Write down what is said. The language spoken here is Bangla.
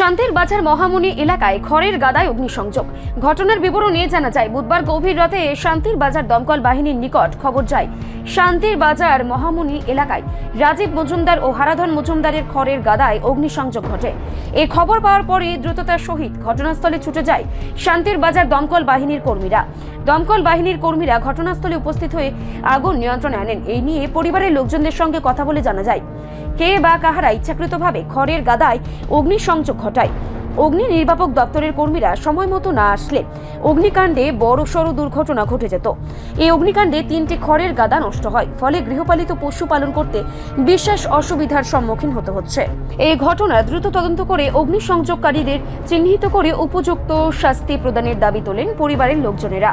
শান্তির বাজার মহামুনি এলাকায় খড়ের গাদায় অগ্নিসংযোগ। ঘটনার বিবরণ জানা যায়, বুধবার গভীর রাতে শান্তির বাজার দমকল বাহিনীর নিকট খবর যায়। শান্তির বাজার মহামুনি এলাকায় রাজীব মজুমদার ও হারাধন মজুমদারের খড়ের গাদায় অগ্নিসংযোগ ঘটে। এ খবর পাওয়ার পরে দ্রুততার সহিত ঘটনাস্থলে ছুটে যায় শান্তির বাজার দমকল বাহিনীর কর্মীরা। দমকল বাহিনীর কর্মীরা ঘটনাস্থলে উপস্থিত হয়ে আগুন নিয়ন্ত্রণে আনেন। এই নিয়ে পরিবারের লোকজনদের সঙ্গে কথা বলে জানা যায়। কে বা কাহারা ইচ্ছাকৃতভাবে খড়ের গাদায় অগ্নিসংযোগ ঘটায়। অগ্নি নির্বাপক দপ্তরের কর্মীরা সময় মতো না আসলে অগ্নিকাণ্ডে বড় সড় দুর্ঘটনা ঘটে যেত। এই অগ্নিকাণ্ডে তিনটি খড়ের গাদা নষ্ট হয়, ফলে গৃহপালিত পশু পালন করতে বিশেষ অসুবিধার সম্মুখীন হতে হচ্ছে। এই ঘটনা দ্রুত তদন্ত করে অগ্নিসংযোগকারীদের চিহ্নিত করে উপযুক্ত শাস্তি প্রদানের দাবি তোলেন পরিবারের লোকজনেরা।